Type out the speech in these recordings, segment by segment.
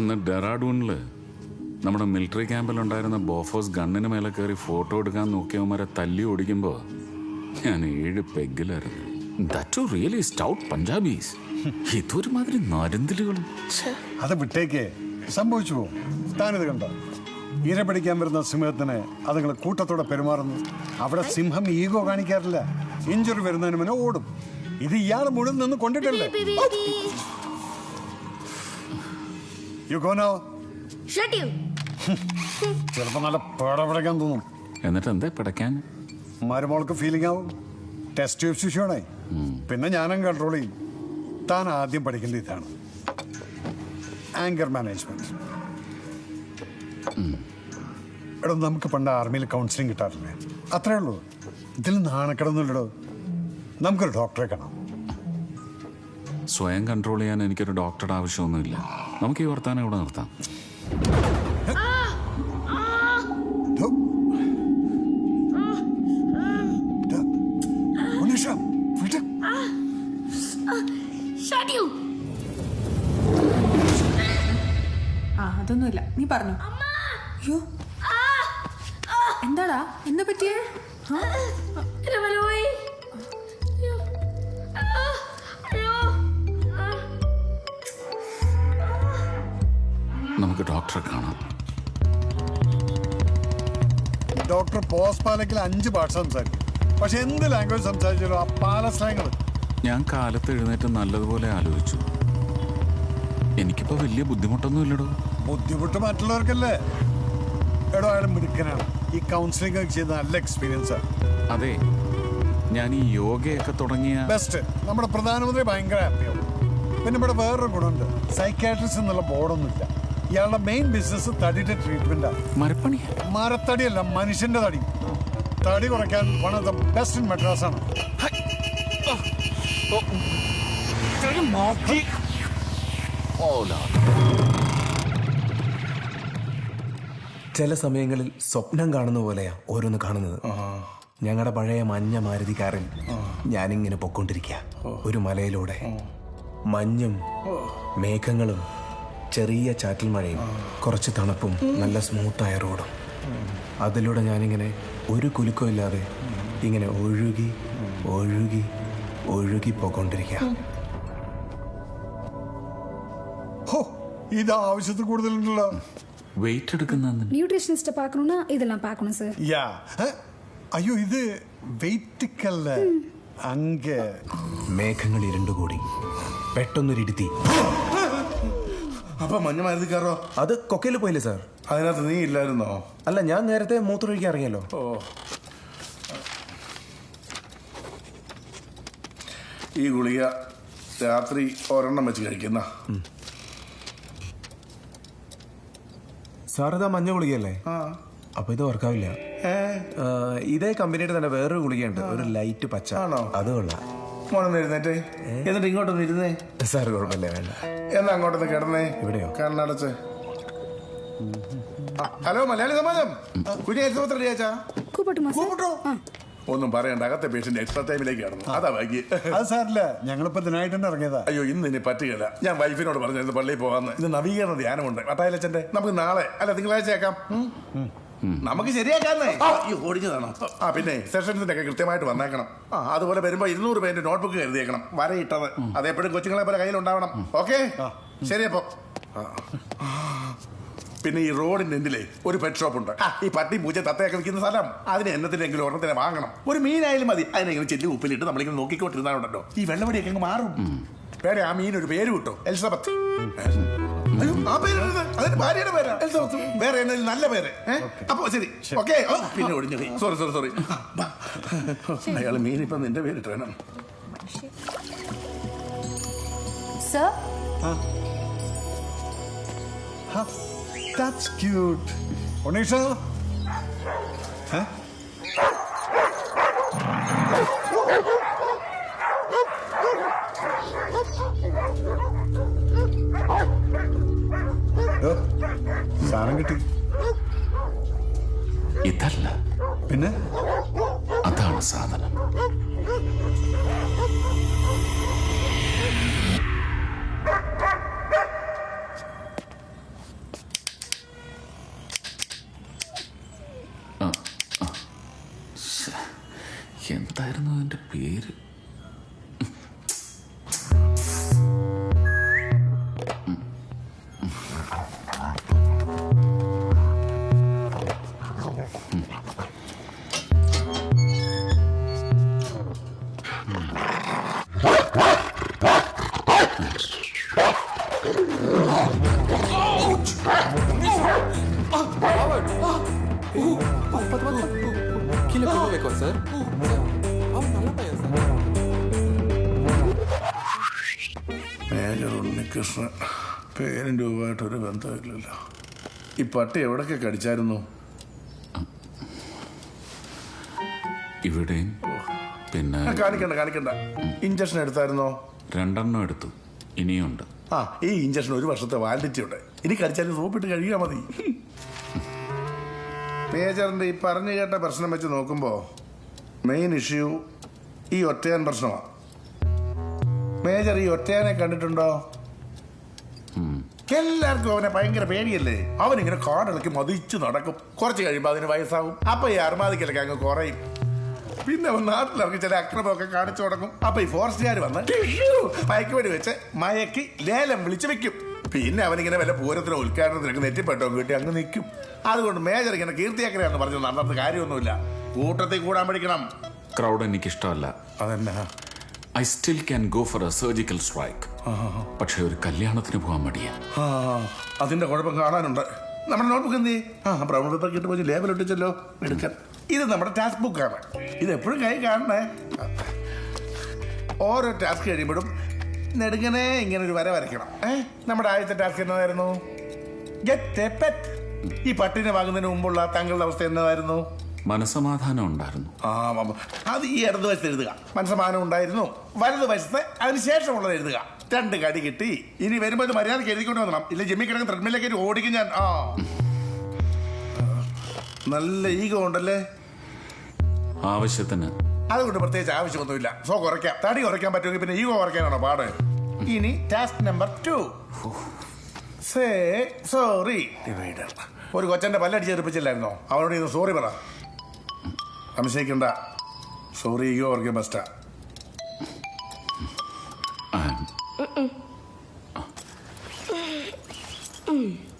അന്ന് ഡെറാഡൂണിൽ നമ്മുടെ military ക്യാമ്പിലുണ്ടായിരുന്ന Bofors ഗണ്ണിന് മേലെ കയറി ഫോട്ടോ എടുക്കാൻ നോക്കിയവന്മാരെ തല്ലി ഓടിക്കുമ്പോൾ ഞാൻ ഏഴ് പെഗിലായിരുന്നു. ദാറ്റ് റിയലി സ്റ്റൗട്ട് പഞ്ചാബീസ് ഇതൊരുമാതിരി നരുന്തലുകളും അത് വിട്ടേക്ക്. സംഭവിച്ചു പോകും താനിത് കണ്ടോ? ഈര പിടിക്കാൻ വരുന്ന സിംഹത്തിന് അതുങ്ങൾ കൂട്ടത്തോടെ പെരുമാറുന്നു. അവിടെ സിംഹം ഈഗോ കാണിക്കാറില്ല. ഇഞ്ചുറി വരുന്നതിന് മുന്നേ ഓടും. ഇത് ഇയാൾ മുഴുവൻ നിന്ന് കൊണ്ടിട്ടല്ലേ? You gonna shut you! ചിലപ്പോൾ നല്ല പടപടക്കാൻ തോന്നും. എന്നിട്ട് എന്താ പിടയ്ക്കാൻ? മരുമോൾക്ക് ഫീലിംഗ് ആവും. ടെസ്റ്റ് ട്യൂബ് ശിശുവാണേ പിന്നെ ഞാനും കൺട്രോൾ ചെയ്യും. താൻ ആദ്യം പഠിക്കേണ്ട ഇതാണ്. ആങ്കർ മാനേജ്മെന്റ് എടോ നമുക്ക് പണ്ട് ആർമിയിൽ കൗൺസിലിംഗ് കിട്ടാറില്ലേ? അത്രേ ഉള്ളൂ. ഇതിൽ നാണക്കിടന്നില്ലടോ നമുക്കൊരു ഡോക്ടറെ കാണാം. സ്വയം കൺട്രോൾ ചെയ്യാൻ എനിക്കൊരു ഡോക്ടറുടെ ആവശ്യമൊന്നുമില്ല. നമുക്ക് ഈ വർത്താനം ഇവിടെ നിർത്താം! ആ അതൊന്നുമില്ല. നീ പറഞ്ഞു. അയ്യോ. എന്താടാ? എന്താ പറ്റിയേ? നമുക്ക് ഡോക്ടറെ കാണാം. ഡോക്ടർ പോസ്പാലക്കിൽ പാലക്കിൽ അഞ്ച് ഭാഷ സംസാരിക്കും. പക്ഷെ എന്ത് ലാംഗ്വേജ് സംസാരിച്ചാലും ആ പാല സ്ലാങ്ങൾ ഞാൻ കാലത്ത് എഴുന്നേറ്റ് നല്ലതുപോലെ ആലോചിച്ചു. എനിക്കിപ്പോ വലിയ ബുദ്ധിമുട്ടൊന്നും ഇല്ലടോ. ബുദ്ധിമുട്ട് മറ്റുള്ളവർക്കല്ലേ? എടോ അയാൾ മിടുക്കനാണ്. ഈ കൗൺസിലിംഗ് ഒക്കെ ചെയ്ത നല്ല എക്സ്പീരിയൻസ് ആണ്. അതെ ഞാൻ ഈ യോഗയൊക്കെ തുടങ്ങിയ ബെസ്റ്റ് നമ്മുടെ പ്രധാനമന്ത്രി ഭയങ്കര ഹാപ്പിയാവും പിന്നെ ഇവിടെ വേറൊരു ഗുണമുണ്ട്. സൈക്കാട്രിസ്റ്റ് എന്നുള്ള ബോർഡൊന്നുമില്ല ഇയാളുടെ മെയിൻ ബിസിനസ് തടിയുടെ ട്രീറ്റ്മെന്റാണ് മരപ്പണി? മരത്തടിയല്ല മനുഷ്യന്റെ തടി. തടി കുറയ്ക്കാൻ one of the best in Madras ആണ്. ചില സമയങ്ങളിൽ സ്വപ്നം കാണുന്ന പോലെയാ ഓരോന്ന് കാണുന്നത്. ഞങ്ങളുടെ പഴയ മഞ്ഞ മാരുതി കാറിൽ ഞാനിങ്ങനെ പൊക്കോണ്ടിരിക്കുക ഒരു മലയിലൂടെ. മഞ്ഞും മേഘങ്ങളും ചെറിയ ചാറ്റൽ മഴയും കുറച്ച് തണുപ്പും നല്ല സ്മൂത്തായ റോഡും അതിലൂടെ ഞാനിങ്ങനെ ഒരു കുലുക്കവും ഇല്ലാതെ ഇങ്ങനെ ഒഴുകി ഒഴുകി ഒഴുകി പോയിക്കൊണ്ടിരിക്കുക ഹോ ഇത് ആവശ്യത്തിൽ കൂടുതലുണ്ടല്ലോ വെയിറ്റ് എടുക്കുന്ന நியூட்ரிஷனிஸ்ட்டை பார்க்கணுன்னா இதெல்லாம் பார்க்கணும் சார் യാ ഏ? അയ്യോ ഇത് വെയിറ്റിക്കല്ല അങ്ക മേഘങ്ങൾ ഇരുണ്ടുകൂടി പെട്ടെന്നൊരിടുത്തി അപ്പൊ മഞ്ഞ മരുതിക്കാറോ അത് കൊക്കയിൽ പോയില്ലേ സാർ? അതിനകത്ത് നീ ഇല്ലായിരുന്നോ? അല്ല ഞാൻ നേരത്തെ മൂത്രമൊഴിക്കാൻ ഇറങ്ങിയല്ലോ. ഓ. ഈ ഗുളിക രാത്രി ഒരെണ്ണം വെച്ച് കഴിക്കുന്ന. സാർ ഇതാ മഞ്ഞ ഗുളികയല്ലേ? അപ്പൊ ഇത് വർക്കാവില്ല. ഇതേ കമ്പനിയുടെ തന്നെ വേറൊരു ഗുളികയുണ്ട്. ഒരു ലൈറ്റ് പച്ച. ആണോ? അത് കൊള്ളാം. ഉപ്പുമാണെന്ന് ഇരുന്നേറ്റേ എന്നിട്ട് ഇങ്ങോട്ടൊന്ന് ഇരുന്നേ. സാർ കുഴപ്പമില്ലേ വേണ്ട. എന്നാ അങ്ങോട്ടൊന്ന് കിടന്നേ. ഇവിടെയോ? കണ്ണടച്ച്. ഹലോ മലയാളി സമാജം. കുഞ്ഞു എത്ര രൂപയാച്ചാ ഒന്നും പറയണ്ട അകത്തെ പേഷ്യന്റ് എക്സ്ട്രാ ടൈമിലേക്ക് കടന്നു. അതാ വൈകി അത് സാറില്ല ഞങ്ങളിപ്പോ ഇതിനായിട്ട് തന്നെ ഇറങ്ങിയതാ. അയ്യോ ഇന്ന് ഇനി പറ്റുകയില്ല. ഞാൻ വൈഫിനോട് പറഞ്ഞിരുന്നു പള്ളിയിൽ പോകാന്ന്. ഇത് നവീകരണ ധ്യാനമുണ്ട്. അട്ടായലച്ചന്റെ നമുക്ക് നാളെ അല്ല തിങ്കളാഴ്ച ആക്കാം നമുക്ക് ശരിയാക്കാന്നേ. ഈ ഓടിഞ്ഞതാണോ ആ പിന്നെ സെഷൻസിന്റെ ഒക്കെ കൃത്യമായിട്ട് വന്നേക്കണം. ആ അതുപോലെ വരുമ്പോ ഇരുന്നൂറ് പേര് നോട്ട്ബുക്ക് കരുതിയേക്കണം വരയിട്ടത്. അതെപ്പോഴും കൊച്ചുങ്ങളെ പോലെ കയ്യിലുണ്ടാവണം. ഓക്കെ? ശരിയപ്പോ. പിന്നെ ഈ റോഡിന്റെ എൻഡിലെ ഒരു പെറ്റ് ഷോപ്പ് ഉണ്ട്. ഈ പട്ടി പൂജ തത്തയൊക്കെ വിൽക്കുന്ന സ്ഥലം. അതിന് എന്നത്തിനെങ്കിലും ഒരെണ്ണത്തിനെ വാങ്ങണം. ഒരു മീനായാലും മതി. അതിനെങ്കിലും ചെല്ലി ഉപ്പിലിട്ട് നമ്മളിങ്ങനെ നോക്കിക്കൊണ്ടിരുന്നാലുണ്ടല്ലോ. ഈ വെള്ളപടിയൊക്കെ അങ്ങ് മാറും. പേരെ ആ മീനൊരു പേര് കിട്ടും. എലിസബത്ത്. അയ്യോ ആ പേരിടരുത് അതിന്റെ ഭാര്യയുടെ പേരാ. എലിസബത്ത് വേറെ എന്തെങ്കിലും നല്ല പേര്? അപ്പൊ ശരി. ഓക്കെ. പിന്നെ ഒടിഞ്ഞു സോറി സോറി സോറി അയാൾ മീൻ ഇപ്പൊ നിന്റെ പേരിട്ട് വേണം. Sir That's cute. ഉണ്ണീഷ? ഏ? സാധനം കിട്ടി ഇതല്ല പിന്നെ മേജർ ഉണ്ണികൃഷ്ണൻ. പേരും രൂപമായിട്ടൊരു ബന്ധമില്ലല്ലോ. ഈ പട്ടി എവിടൊക്കെ കടിച്ചായിരുന്നു? ഇവിടെയും പിന്നെ കാണിക്കണ്ട കാണിക്കണ്ട. ഇഞ്ചക്ഷൻ എടുത്തായിരുന്നോ? രണ്ടെണ്ണം എടുത്തു. ഇനിയുണ്ട്. ആ ഈ ഇഞ്ചക്ഷൻ ഒരു വർഷത്തെ വാലിഡിറ്റി ഉണ്ട്. ഇനി കടിച്ചാലും സോപ്പിട്ട് കഴുകിയാൽ മതി. മേജറിന്റെ ഈ പറഞ്ഞു കേട്ട പ്രശ്നം വെച്ച് നോക്കുമ്പോ മെയിൻ ഇഷ്യൂ ഈ ഒറ്റയാൻ പ്രശ്നമാണ് മേജർ ഈ ഒറ്റയാനെ കണ്ടിട്ടുണ്ടോ? എല്ലാവർക്കും അവനെ ഭയങ്കര പേടിയല്ലേ? അവനിങ്ങനെ കാടിളക്കി മതിച്ചു നടക്കും. കുറച്ച് കഴിയുമ്പോൾ അതിന് വയസ്സാവും. അപ്പൊ ഈ അർമാദിക്കലൊക്കെ അങ്ങ് കുറയും. പിന്നെ അവൻ നാട്ടിലിറങ്ങി ചില അക്രമമൊക്കെ കാണിച്ചു തുടങ്ങും. അപ്പൊ ഈ ഫോറസ്റ്റുകാർ വന്ന് മയക്കുവെടി വെച്ച് മയക്കി ലേലം വിളിച്ചു വെക്കും. പിന്നെ അവനിങ്ങനെ വല്ല പൂരത്തിലെ ഉദ്ഘാടനത്തിനൊക്കെ നെറ്റിപ്പെട്ടോ കിട്ടി അങ്ങ് നിൽക്കും അതുകൊണ്ട് മേജർ ഇങ്ങനെ കീർത്തിയാക്കരയാന്ന് പറഞ്ഞു നടന്നത് കാര്യമൊന്നുമില്ല. കൂട്ടത്തിൽ കൂടാൻ പഠിക്കണം. ക്രൗഡ് എനിക്ക് ഇഷ്ടമല്ല അതെന്നാ I still can go for a surgical strike പക്ഷേ ഒരു കല്യാണത്തിന് പോകാൻ മടിയാ. അതിന്റെ കുഴപ്പം കാണാനുണ്ട്. നമ്മുടെ നോട്ട്ബുക്ക് എന്ത്? ആ ബ്രൗൺ പേപ്പർ കിട്ടി പോയി ലേബൽ ഒട്ടിച്ചല്ലോ എടുക്കാൻ. ഇത് നമ്മുടെ ടാസ്ക് ബുക്കാണ് ഇത് എപ്പോഴും കൈ കാണണേ. ഓരോ ടാസ്ക് കഴിയുമ്പോഴും നെടുങ്ങനെ ഇങ്ങനെ ഒരു വര വരയ്ക്കണം. ഏ? നമ്മുടെ ആദ്യത്തെ ടാസ്ക് എന്നതായിരുന്നു ഗെറ്റ് എ പെറ്റ് ഈ പട്ടിനെ വാങ്ങുന്നതിന് മുമ്പുള്ള താങ്കളുടെ അവസ്ഥ എന്നതായിരുന്നു മനസമാധാനം ഉണ്ടായിരുന്നു. ആ മ- അത് ഈ ഇടത് വശത്ത് എഴുതുക. മനസ്സമാനം ഉണ്ടായിരുന്നു. വലത് വശത്ത് അതിനുശേഷമുള്ളത് എഴുതുക. രണ്ട് കടി കിട്ടി. ഇനി വരുമ്പോൾ ഇത് മര്യാദയ്ക്ക് എഴുതിക്കൊണ്ട് വരണം ഇല്ല ജിമ്മി കിടക്കുന്ന ത്രെഡ്മിലേക്ക് ഓടിക്കും ഞാൻ. ആ നല്ല ഈഗോ ഉണ്ടല്ലേ? ആവശ്യത്തിന് അതുകൊണ്ട് പ്രത്യേകിച്ച് ആവശ്യമൊന്നുമില്ല. സോ കുറയ്ക്കാം. തടി കുറയ്ക്കാൻ പറ്റുമെങ്കിൽ പിന്നെ ഈഗോ കുറയ്ക്കാനാണോ പാട്? ഇനി task number two say sorry divider ഒരു കൊച്ചന്റെ പല്ലടിച്ച് ചെറുപ്പിച്ചില്ലായിരുന്നോ അവനോട് ഇത് സോറി പറ. സംശയിക്കണ്ട. സോറി ഈഗോ കുറയ്ക്കാൻ ബെസ്റ്റാ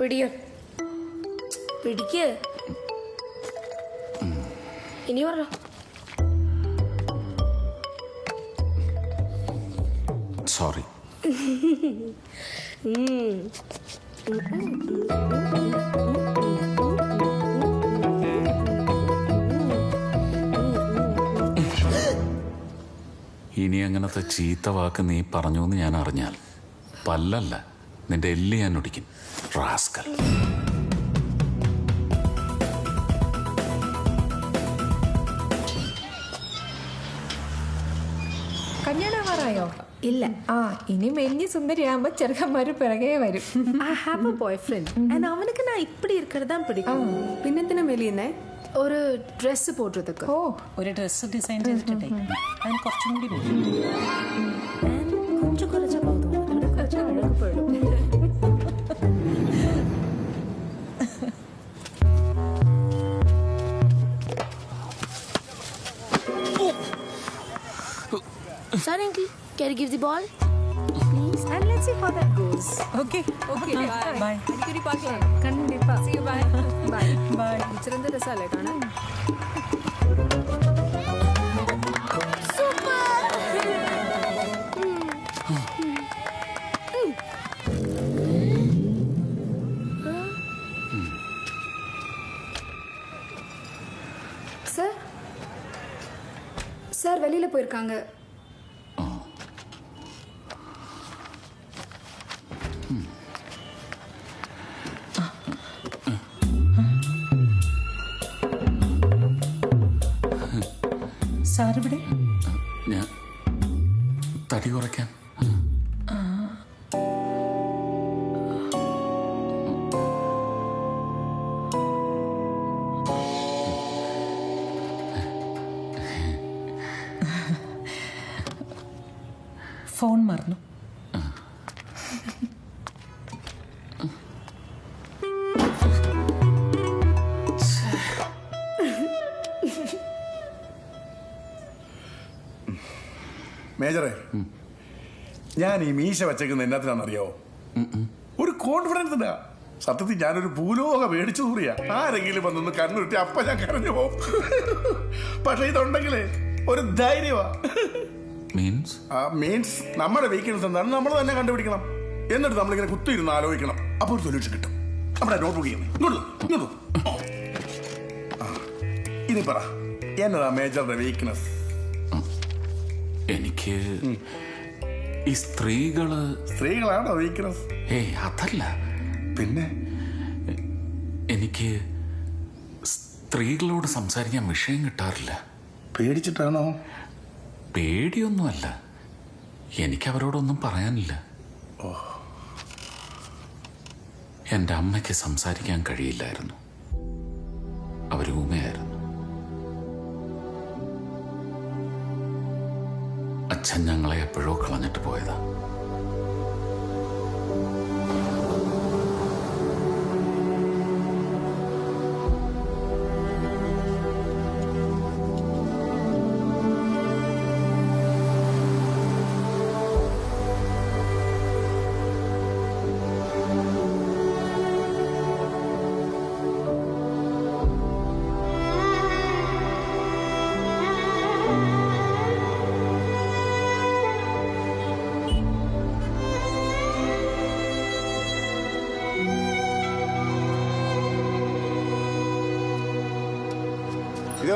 പിടിയോ? പിടിക്ക്. ഇനി പറഞ്ഞോ. സോറി. ഇനി അങ്ങനത്തെ ചീത്ത വാക്ക് നീ പറഞ്ഞു എന്ന് ഞാൻ അറിഞ്ഞാൽ പല്ലല്ല നിന്റെ എല്ലി ഞാൻ ഒടിക്കും. റാസ്കൽ. കല്യാണമാറായോ ഇല്ല ആ ഇനി മെലിഞ്ഞ സുന്ദരിയാകുമ്പോ ചെറുക്കന്മാര് പിറകെ വരും I have a boyfriend and அவனுக்கு நான் இப்படி இருக்கிறது தான் பிடிக்கும் പിന്നെന്തിനാ മെലിയുന്നേ ഒരു ഡ്രസ്സ് പോട്ടതുക്ക് ഓ ഒരു ഡ്രസ്സ് ഡിസൈൻ ചെയ്തിട്ടുണ്ടേ അതിന് കുറച്ചും കൂടി Can you give the ball? Please. And let's see how that goes. Okay. Okay. Bye. Bye. அடிக்கடி பார்க்கலாம் கண்டிப்பா see you bye. bye. Bye. சிறந்த ரசாலட் ஆனா சார் வெளியில் போயிருக்காங்க ഫോൺ മറന്നു. മേജറേ ഞാൻ ഈ മീശ വച്ചേക്കുന്ന എന്നാത്തിനാണെന്നറിയോ? ഒരു കോൺഫിഡൻസ് കോൺഫിഡൻസിനാ സത്യത്തിൽ ഞാനൊരു ഭൂലോക മേടിച്ചു കൂറിയാ ആരെങ്കിലും വന്നൊന്ന് കണ്ണുരുട്ടി അപ്പ ഞാൻ കരഞ്ഞു പോകും പക്ഷെ ഇതുണ്ടെങ്കിലേ ഒരു ധൈര്യമാ. മീൻസ് മീൻസ് നമ്മുടെ വീക്ക്നെസ് എന്താണ് നമ്മൾ തന്നെ കണ്ടുപിടിക്കണം. എന്നിട്ട് നമ്മളിങ്ങനെ കുത്തിയിരുന്ന് ആലോചിക്കണം. അപ്പോൾ ഒരു സൊല്യൂഷൻ കിട്ടും. നമ്മുടെ നോട്ട് ബുക്ക് ചെയ്യുന്നത് ഇങ്ങോട്ട്. ഇനി പറ എന്നതാ മേജറുടെ വീക്ക്നെസ് എനിക്ക് ഈ സ്ത്രീകൾ സ്ത്രീകളാണോ വീക്ക്നെസ് ഏയ് അതല്ല. പിന്നെ? എനിക്ക് സ്ത്രീകളോട് സംസാരിക്കാൻ വിഷയം കിട്ടാറില്ല. പേടിച്ചിട്ടാണോ? പേടിയൊന്നുമല്ല. എനിക്ക് അവരോടൊന്നും പറയാനില്ല. എന്റെ അമ്മയ്ക്ക് സംസാരിക്കാൻ കഴിയില്ലായിരുന്നു. അവർ ഊമയായിരുന്നു. അച്ഛൻ ഞങ്ങളെ എപ്പോഴോ കളഞ്ഞിട്ട് പോയതാ.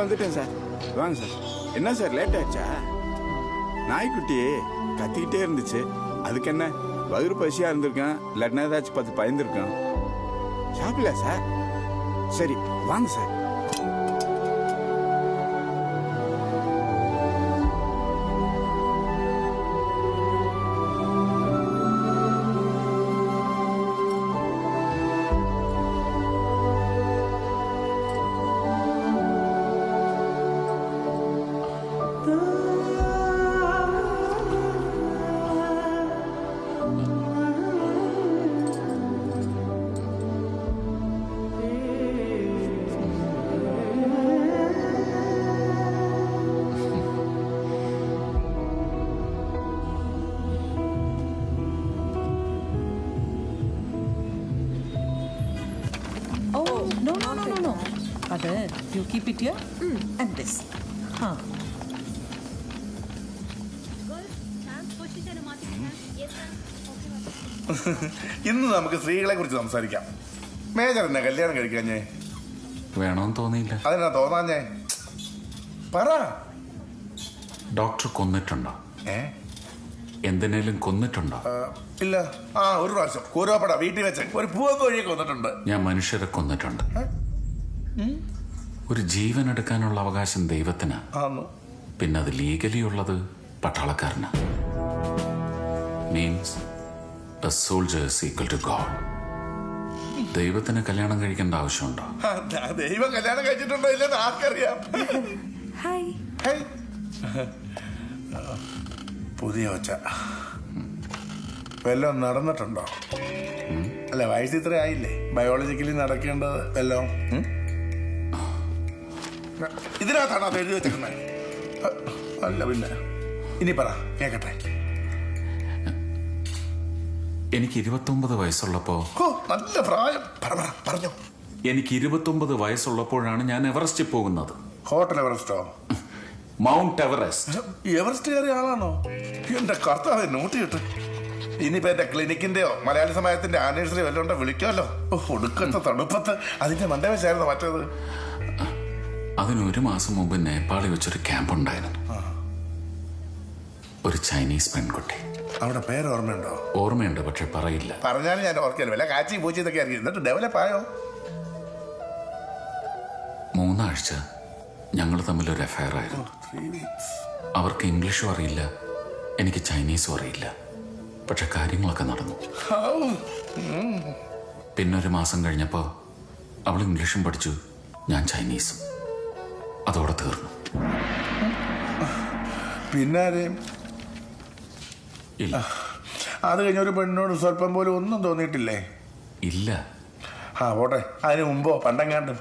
வந்துட்டேன் சார். வாங்க சார். என்ன சார் லேட் ஆயிடுச்சா நாய்க்குட்டி கத்திக்கிட்டே இருந்துச்சு. அதுக்கு என்ன வயிறு பசியா இருந்திருக்கேன். இல்லாட்டினா ஏதாச்சும் பார்த்து பயந்துருக்கேன். சாப்பிடல சார். சரி வாங்க sir. Mother, you keep it here? and this. Huh. ഇന്ന് നമുക്ക് സ്ത്രീകളെ കുറിച്ച് സംസാരിക്കാം. മേജർ എന്നെ കല്യാണം കഴിക്കാഞ്ഞേ. വേണമെന്ന് തോന്നിയില്ല. അതിനാ തോന്നാഞ്ഞേ? പറ. ഡോക്ടർ കൊന്നിട്ടുണ്ടോ? ഏ? എന്തിനേലും കൊന്നിട്ടുണ്ടോ? ഇല്ല. ആ ഒരു പ്രാവശ്യം. കൂരോപ്പട വീട്ടിൽ വെച്ച് ഒരു പൂവക്കോഴിയൊക്കെ കൊന്നിട്ടുണ്ട്. ഞാൻ മനുഷ്യരെ കൊന്നിട്ടുണ്ട്. ഒരു ജീവൻ എടുക്കാനുള്ള അവകാശം ദൈവത്തിന്. പിന്നെ അത് ലീഗലി ഉള്ളത് പട്ടാളക്കാരന്. Means a soldiers equal to God ദൈവത്തിന് കല്യാണം കഴിക്കേണ്ട ആവശ്യമുണ്ടോ? ആ, ദൈവം കല്യാണം കഴിച്ചിട്ടുണ്ടോ ഇല്ലെന്ന് ആർക്കറിയാം. പുതിയ ഒച്ച. വല്ലതും നടന്നിട്ടുണ്ടോ? അല്ല വയസ്സ് ഇത്ര ആയില്ലേ ബയോളജിക്കലി നടക്കേണ്ടത് വല്ലതും? ഇതിനകത്താണോ അത് എഴുതി വെച്ചിരുന്നത് അല്ല പിന്നെ. ഇനി പറ കേക്കട്ടെ. എനിക്ക് ഇരുപത്തൊമ്പത് വയസ്സുള്ളപ്പോ ഓ നല്ല പ്രായം. പറ പറ പറഞ്ഞോ. എനിക്ക് ഇരുപത്തൊമ്പത് വയസ്സുള്ളപ്പോഴാണ് ഞാൻ എവറസ്റ്റിൽ പോകുന്നത്. ഹോട്ടൽ എവറസ്റ്റോ? Mount Everest. എവറസ്റ്റ് കയറിയ ആളാണോ? എന്റെ കർത്താവ് നോട്ട് കിട്ടു ഇനിയിപ്പോ എന്റെ ക്ലിനിക്കിന്റെയോ മലയാളി സമയത്തിന്റെ ആനിവേഴ്സറി വല്ലോണ്ടോ വിളിക്കുമല്ലോ വിളിക്കാമല്ലോ ഒടുക്കത്തെ തണുപ്പത്ത്. അതിന്റെ മണ്ടവശായിരുന്നു മറ്റേത്? അതിന് ഒരു മാസം മുമ്പ് നേപ്പാളിൽ വെച്ചൊരു ക്യാമ്പ് ഉണ്ടായിരുന്നു. ഒരു ചൈനീസ് പെൺകുട്ടി. അവിടെ പേര് ഓർമ്മയുണ്ടോ ഓർമ്മയുണ്ട് പക്ഷെ പറയില്ല. പറഞ്ഞാലും ഞാൻ ഓർക്കില്ല വല്ല കാച്ചി പൂച്ചി ഇതൊക്കെ ആയിരിക്കും. എന്നിട്ട് ഡെവലപ്പ് ആയോ? മൂന്നാഴ്ച ഞങ്ങൾ തമ്മിൽ ഒരു അഫയർ ആയിരുന്നു അവർക്ക് ഇംഗ്ലീഷും അറിയില്ല എനിക്ക് ചൈനീസും അറിയില്ല. പക്ഷെ കാര്യങ്ങളൊക്കെ നടന്നു. പിന്നൊരു പിന്നെ ഒരു മാസം കഴിഞ്ഞപ്പോൾ അവൾ ഇംഗ്ലീഷും പഠിച്ചു ഞാൻ ചൈനീസും. അതോടെ തീർന്നു. പിന്നാരെയും ഇല്ല. അത് കഴിഞ്ഞ ഒരു പെണ്ണിനോട് സ്വല്പം പോലും ഒന്നും തോന്നിയിട്ടില്ലേ? ഇല്ല. ആ ഓട്ടെ അതിന് മുമ്പോ പണ്ടെങ്ങാണ്ട്.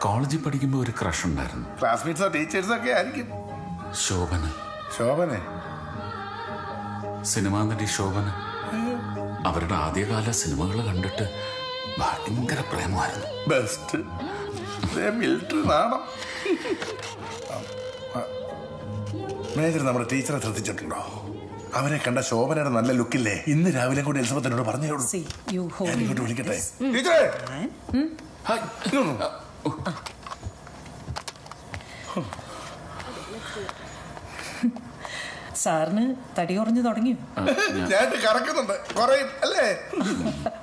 കോളേജിൽ പഠിക്കുമ്പോൾ ഒരു ക്രഷ് ഉണ്ടായിരുന്നു. ക്ലാസ്മേറ്റ്സോ ടീച്ചേഴ്സോ ഒക്കെ ആയിരിക്കും. ശോഭന. ശോഭനെ? സിനിമാ നടി ശോഭന. അവരുടെ ആദ്യകാല സിനിമകൾ കണ്ടിട്ട് ഭയങ്കര പ്രേമമായിരുന്നു. ബെസ്റ്റ് മിലിറ്ററി നാണം മേജർ നമ്മുടെ ടീച്ചറെ ശ്രദ്ധിച്ചിട്ടുണ്ടോ? അവനെ കണ്ട ശോഭനയുടെ നല്ല ലുക്കില്ലേ ഇന്ന് രാവിലെ കൂടി എലിസബത്തിനോട് പറഞ്ഞേ ഉള്ളൂ. See, you hold ഇങ്ങോട്ട് വിളിക്കട്ടെ. സാറിന് തടി കുറഞ്ഞു തുടങ്ങി ഞാൻ- ഞാൻ കറക്കുന്നുണ്ട്. കുറയും. അല്ലേ?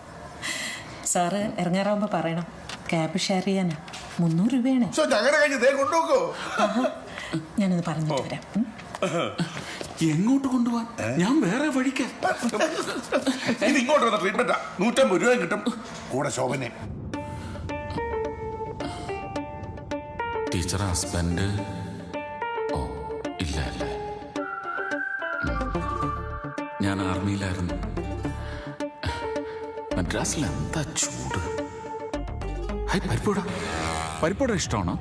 സാറ് ഇറങ്ങാറാവുമ്പോ പറയണം. ക്യാബ് ഷെയർ ചെയ്യാനാ. മുന്നൂറ് രൂപയാണ്. ഞാനത് പറഞ്ഞിട്ട് വരാം. എങ്ങോട്ട് കൊണ്ടുപോവാൻ? ഞാൻ വേറെ വഴിക്ക്. ഇത് ഇങ്ങോട്ട് വന്ന ട്രീറ്റ്മെന്റാ നൂറ്റമ്പത് രൂപയും കിട്ടും. കൂടെ ശോഭനെ. Teacher husband. ഓ ഇല്ല അല്ലേ ഞാൻ ആർമിയിലായിരുന്നു. മദ്രാസിൽ എന്താ ചൂട് ഹൈ പരിപ്പൂട പരിപ്പൂട ഇഷ്ടമാണോ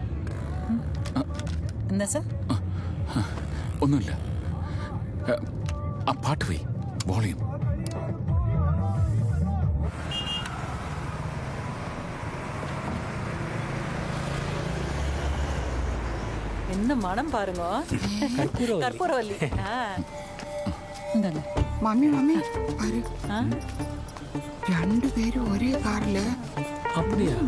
എന്താ സാർ ഒന്നുമില്ല ഏ, ആ പാട്ട് പോയി വോളിയം என்ன மனம் பாருங்க கற்பூரவல்லி ஆ എന്തല്ലേ മമ്മി മമ്മി ആര് രണ്ടുപേരും ഒരേ കാറിൽ. അയ്യോ.